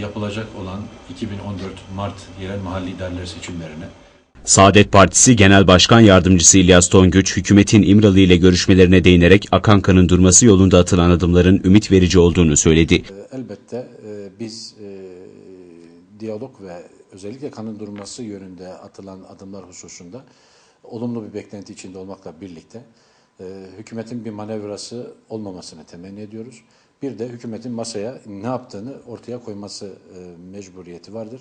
yapılacak olan 2014 Mart yerel mahalli idareler seçimlerine Saadet Partisi Genel Başkan Yardımcısı İlyas Tonguç, hükümetin İmralı ile görüşmelerine değinerek Akankan'ın durması yolunda atılan adımların ümit verici olduğunu söyledi. E, Elbette e, biz e, diyalog ve özellikle kanın durması yönünde atılan adımlar hususunda olumlu bir beklenti içinde olmakla birlikte e, hükümetin bir manevrası olmamasını temenni ediyoruz. Bir de hükümetin masaya ne yaptığını ortaya koyması e, mecburiyeti vardır.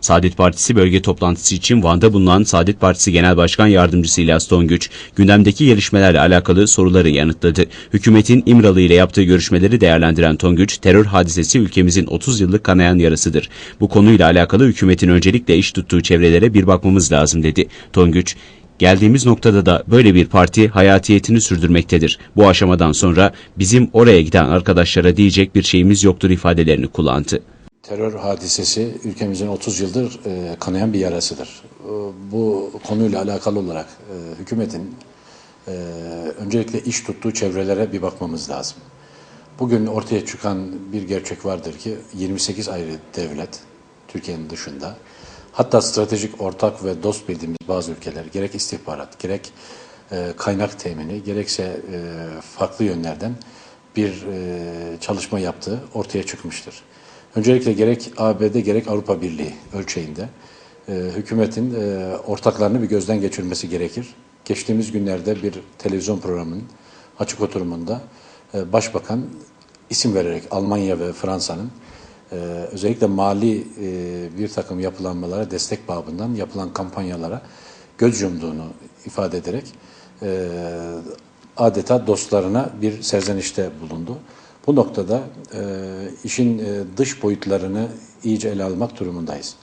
Saadet Partisi bölge toplantısı için Van'da bulunan Saadet Partisi Genel Başkan Yardımcısı İlyas Tonguç, gündemdeki gelişmelerle alakalı soruları yanıtladı. Hükümetin İmralı ile yaptığı görüşmeleri değerlendiren Tonguç, terör hadisesi ülkemizin 30 yıllık kanayan yarasıdır. Bu konuyla alakalı hükümetin öncelikle iş tuttuğu çevrelere bir bakmamız lazım dedi. Tonguç, Geldiğimiz noktada da böyle bir parti hayatiyetini sürdürmektedir. Bu aşamadan sonra bizim oraya giden arkadaşlara diyecek bir şeyimiz yoktur ifadelerini kullandı. Terör hadisesi ülkemizin 30 yıldır e, kanayan bir yarasıdır. E, bu konuyla alakalı olarak e, hükümetin e, öncelikle iş tuttuğu çevrelere bir bakmamız lazım. Bugün ortaya çıkan bir gerçek vardır ki 28 ayrı devlet Türkiye'nin dışında hatta stratejik ortak ve dost bildiğimiz bazı ülkeler gerek istihbarat gerek e, kaynak temini gerekse e, farklı yönlerden bir e, çalışma yaptığı ortaya çıkmıştır. Öncelikle gerek ABD gerek Avrupa Birliği ölçeğinde e, hükümetin e, ortaklarını bir gözden geçirmesi gerekir. Geçtiğimiz günlerde bir televizyon programının açık oturumunda e, Başbakan isim vererek Almanya ve Fransa'nın e, özellikle mali e, bir takım yapılanmalara destek babından yapılan kampanyalara göz yumduğunu ifade ederek e, adeta dostlarına bir serzenişte bulundu. Bu noktada e, işin e, dış boyutlarını iyice ele almak durumundayız.